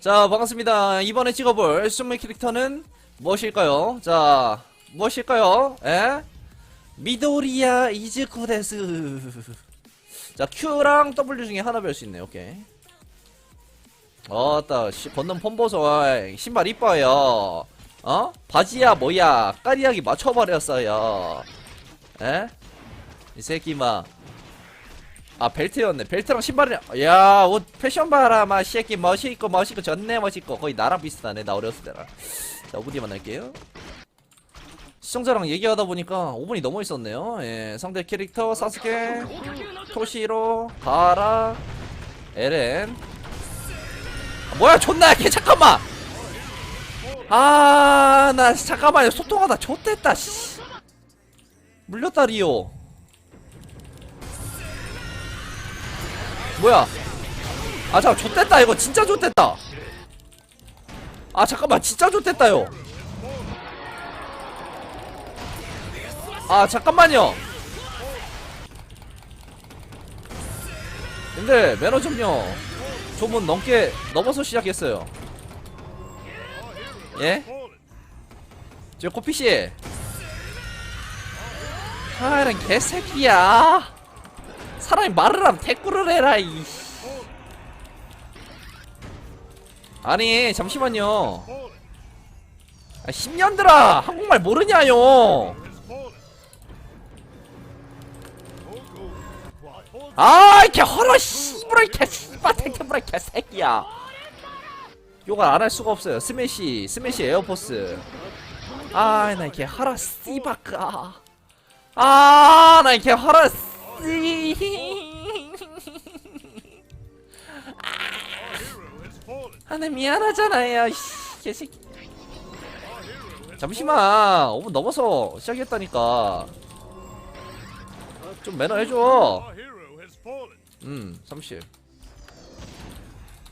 자, 반갑습니다. 이번에 찍어볼 숨의 캐릭터는 무엇일까요? 자, 무엇일까요? 에? 미도리야 이즈쿠 데스. 자, Q랑 W 중에 하나 배울 수 있네, 오케이. 어따, 폼보소, 어이, 신발 이뻐요. 어? 바지야, 뭐야. 까리하게 맞춰버렸어요. 에? 이 새끼, 마. 아 벨트였네. 벨트랑 신발이랑. 야옷 패션 봐라 마 새끼. 멋있고 멋있고 존내 멋있고. 거의 나랑 비슷하네 나 어렸을 때랑. 자 5분 뒤에 만날게요. 시청자랑 얘기하다 보니까 5분이 넘어 있었네요. 예 상대 캐릭터 사스케 토시로 가라 에렌. 아, 뭐야 존나 약해. 잠깐만! 아 나 잠깐만요. 소통하다. 좆됐다 씨. 물렸다 리오 뭐야? 아 잠깐 좆됐다 이거. 진짜 좆됐다. 아 잠깐만 진짜 좆됐다요. 아 잠깐만요. 근데 매너 좀요. 조문 넘게 넘어서 시작했어요. 예? 저 코피씨. 아 이런 개새끼야 사람이 말을 하면 대꾸를 해라 이 아니 잠시만요. 아 10년들아! 한국말 모르냐요? 아 이렇게 허러 씨부라 이렇게 씨바 탱탱부라 이렇게 새끼야. 욕을 안 할 수가 없어요. 스매시 스매시 에어포스. 아나 이렇게 하라 씨바까 아나 이렇게 하라 씨 아 나 미안하잖아요. 이 개새끼. 잠시만. 5분 넘어서 시작했다니까. 좀 매너 해줘. 음 30.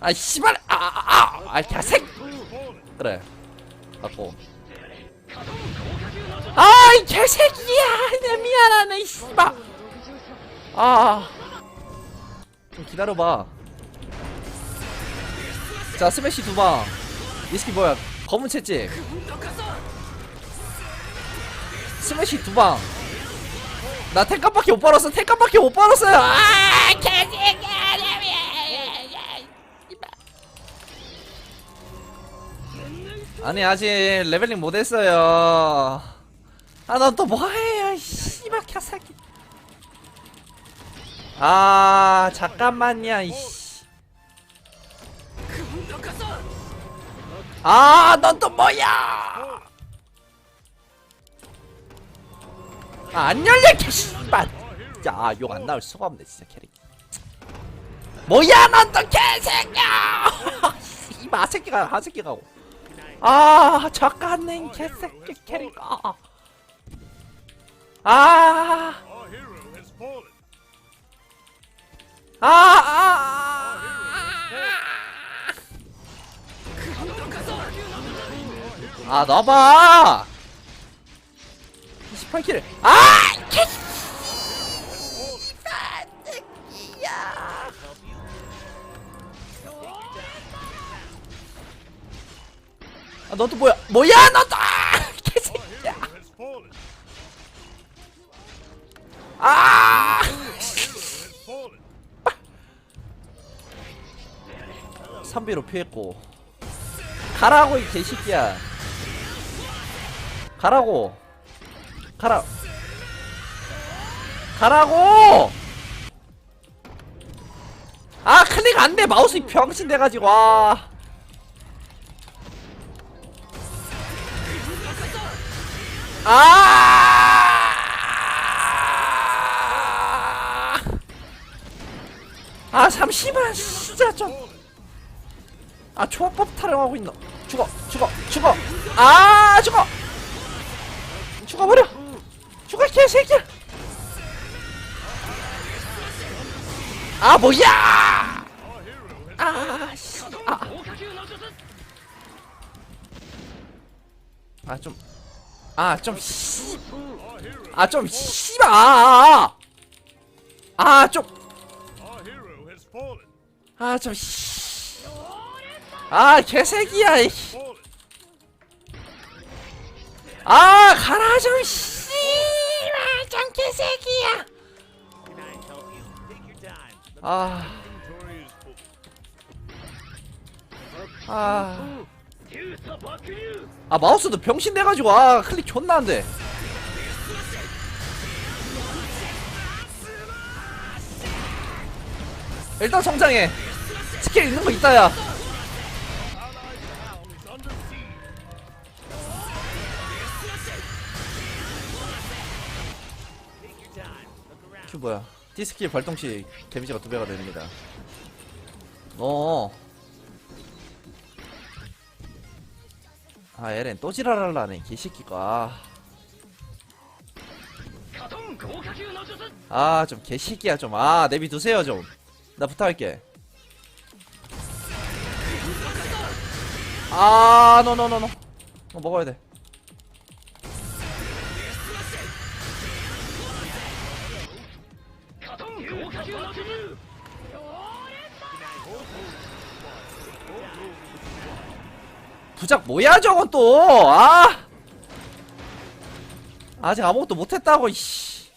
아 씨발! 아 아아 개색 그래. 갖고. 아 이 개새끼야! 내 미안하네 이 씨발 아. 좀 기다려봐. 자, 스매시 두 방. 이스키 뭐야? 검은 채찍. 스매시 두 방. 나 탱값밖에 못 벌었어. 탱값밖에 못 벌었어요. 아, 개새끼야. 아니 아직 레벨링 못했어요. 아, 넌또 뭐해요, 씨발 개새끼. 아 잠깐만요 이씨. 아넌 또 뭐야? 아 안 열려 개씨발. 야욕 안 나올 수가 없네 진짜 캐릭. 뭐야 넌 또 개새끼야! 이 마 새끼가 하새끼가. 아 잠깐만 개새끼 캐릭. 아. 아. 아, 아, 아, 아! 28킬. 아! 개! 아, 새끼야. 아, 너도 뭐야? 뭐야, 너도! 아! 개새끼야. 아! 선비로 피했고. 가라고 이 개새끼야. 가라고. 가라. 가라고! 아 클릭 안돼. 마우스 병신 돼가지고 와 아! 아 잠시만 진짜 좀 아 초합법 타령하고 있노. 죽어 죽어 죽어. 아 죽어. 죽어버려. 죽어 개새끼야. 아 뭐야. 아씨. 아좀 아 좀 씨. 아 좀 씨발. 아 좀. 아 좀 씨. 아 개새끼야 이. 아 가라 좀 씨발 좀 개새끼야. 아. 아. 아 마우스도 병신 돼가지고 아 클릭 존나 안돼. 일단 성장해. 스킬 있는 거 있다야 큐 뭐야? 디스킬 발동 시 데미지가 두 배가 됩니다. 어. 아 에렌 또 지랄하려네 개새끼가. 아 좀 개새끼야 좀아 내비 두세요 좀. 나 부탁할게. 아 노노노노. 어, 먹어야 돼 부작 뭐야 저건 또? 아! 아직 아무것도 못했다고 이씨.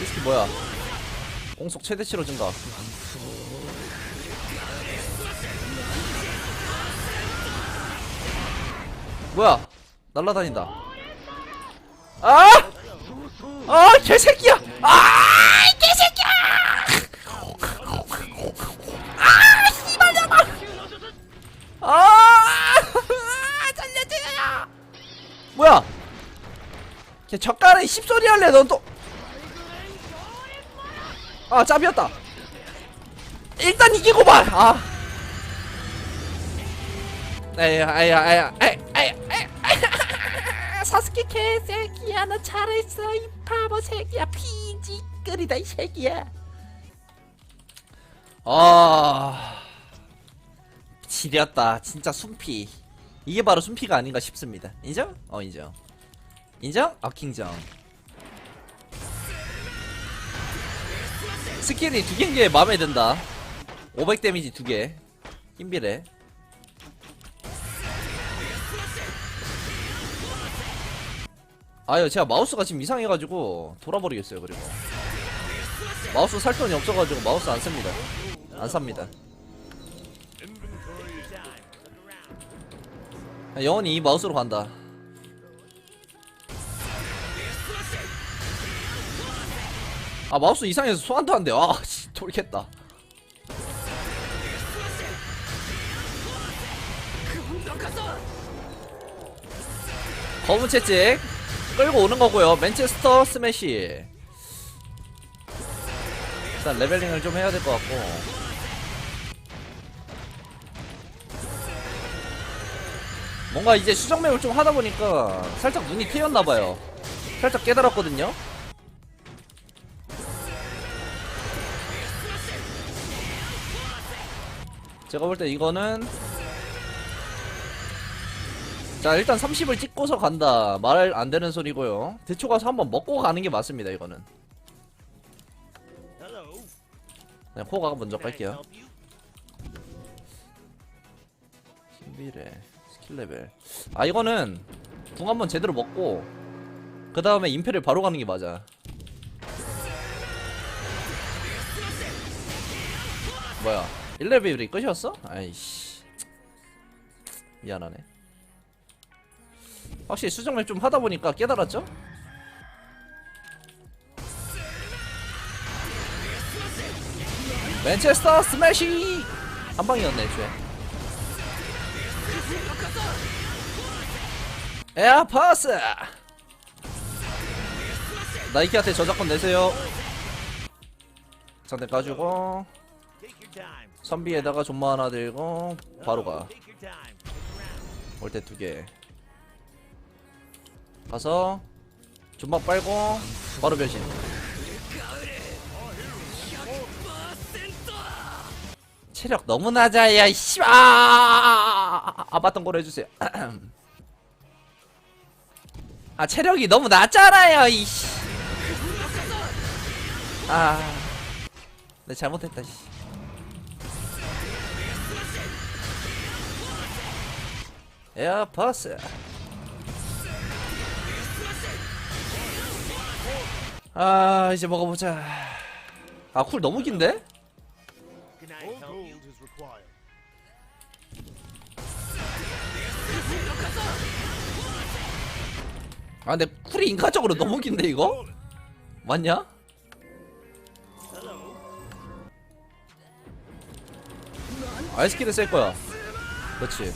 디스키 뭐야? 공속 최대치로 증가 뭐야? 날라다닌다. 아! 아 개새끼야! 아 개새끼야! 아 씨발년아 아 살려줘요. 뭐야? 걔 젓가락에 씹소리 할래 넌 또 아 짭이었다. 일단 이기고 봐아. 에이 아야 아야 에이 에이 에이. 사스케 개새끼야 너 잘했어 이 바보 새끼야 피지끌이다 이 새끼야. 아. 지렸다. 진짜 순피. 이게 바로 순피가 아닌가 싶습니다. 인정? 어 인정. 인정? 아킹정. 스킬이 두 개인 게 마음에 든다. 500 데미지 두개. 힘비래. 아유 제가 마우스가 지금 이상해가지고 돌아버리겠어요 그리고 마우스 살 돈이 없어가지고 마우스 안 씁니다. 안 삽니다. 아, 영원히 이 마우스로 간다. 아 마우스 이상해서 소환도 안돼 아씨 돌겠다. 검은 채찍 끌고 오는 거고요. 맨체스터 스매시. 일단 레벨링을 좀 해야 될 것 같고. 뭔가 이제 수정 맵을 좀 하다 보니까 살짝 눈이 트였나 봐요. 살짝 깨달았거든요. 제가 볼 때 이거는 자 일단 30을 찍고서 간다 말 안 되는 소리고요 대초 가서 한번 먹고 가는 게 맞습니다 이거는 네, 코가 먼저 갈게요. 신비래 스킬 레벨. 아 이거는 궁 한번 제대로 먹고 그 다음에 임페를 바로 가는 게 맞아. 뭐야 1레벨이 끝이었어? 아이씨. 미안하네. 확실히 수정을 좀 하다 보니까 깨달았죠? 맨체스터 스매시! 한 방이었네 애초에. 에어파스! 나이키한테 저작권 내세요. 상대 까주고 선비에다가 존마 하나 들고 바로 가. 올 때 두 개. 가서 존박 빨고 바로 변신 체력 너무 낮아야 이씨아 아 맞던 거로 해주세요 아 체력이 너무 낮잖아요 이씨 아, 내 잘못했다, 씨. 에어버스. 아, 이제 먹어보자. 아, 쿨 너무 긴데? 아, 근데 쿨이 인간적으로 너무 긴데, 이거? 맞냐? 아이스키를 쓸 거야. 그렇지.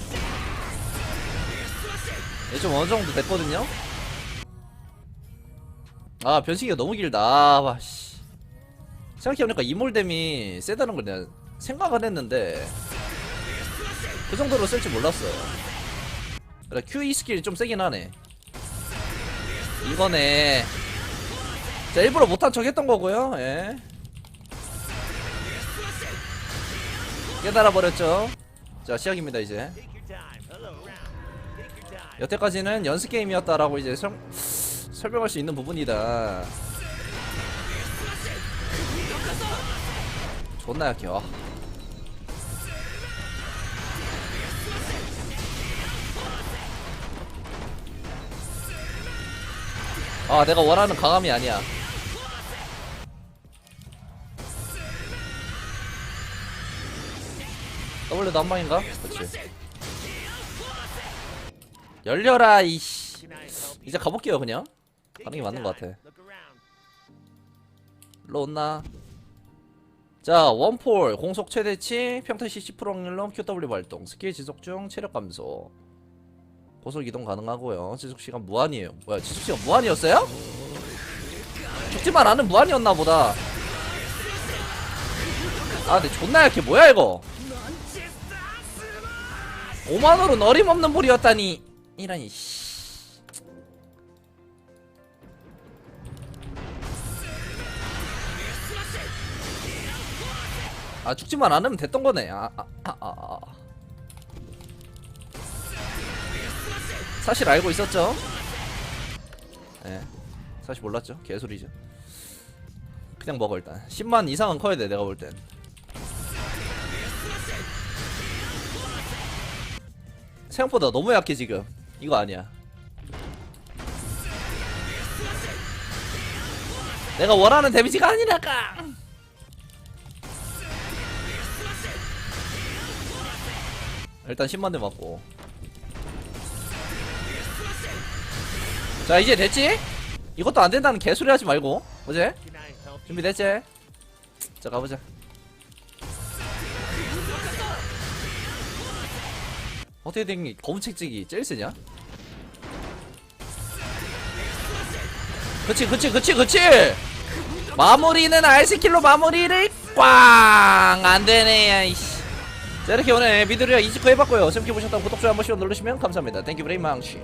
얘좀 어느 정도 됐거든요? 아, 변신기가 너무 길다. 아, 와, 씨. 생각해보니까 이몰뎀이 세다는 걸 내가 생각은 했는데, 그 정도로 쓸 줄 몰랐어요. 그래, QE 스킬이 좀 세긴 하네. 이거네. 자, 일부러 못한 척 했던 거고요, 예. 깨달아 버렸죠. 자, 시작입니다, 이제. 여태까지는 연습 게임이었다라고 이제 설, 설명할 수 있는 부분이다. 존나 약해. 와. 아, 내가 원하는 강함이 아니야. W도 한 방인가? 그렇지. 열려라 이씨. 이제 가볼게요 그냥. 가는 게 맞는 것. 같아. 일로 온나? 자, 원폴, 공속 최대치, 평타시 10% 확률로 QW 발동, 스킬 지속 중 체력 감소. 고속 이동 가능하고요. 지속 시간 무한이에요. 뭐야, 지속 시간 무한이었어요? 죽지만 않은 무한이었나 보다. 아, 근데 존나 약해. 뭐야 이거? 5만원은 어림없는 볼이었다니. 이라니 씨. 아 죽지만 않으면 됐던 거네. 아, 아, 아, 아, 아. 사실 알고 있었죠. 예. 사실 몰랐죠. 개소리죠. 그냥 먹어 일단. 10만 이상은 커야 돼 내가 볼 땐. 생각보다 너무 약해 지금. 이거 아니야. 내가 원하는 데미지가 아니라까. 일단 10만 대 맞고 자 이제 됐지? 이것도 안 된다는 개소리 하지 말고 어제? 준비됐지? 자 가보자 어떻게 된게 검은책찍이 제일 세냐? 그치 그치 그치 그치 마무리는 알스킬로 마무리를 꽝 안되네 야이씨 자 이렇게 오늘 미드리아 이지코 해봤고요 재밌게 보셨다면 구독 좋아요 한 번씩 눌러주시면 감사합니다 땡큐 브레이 망치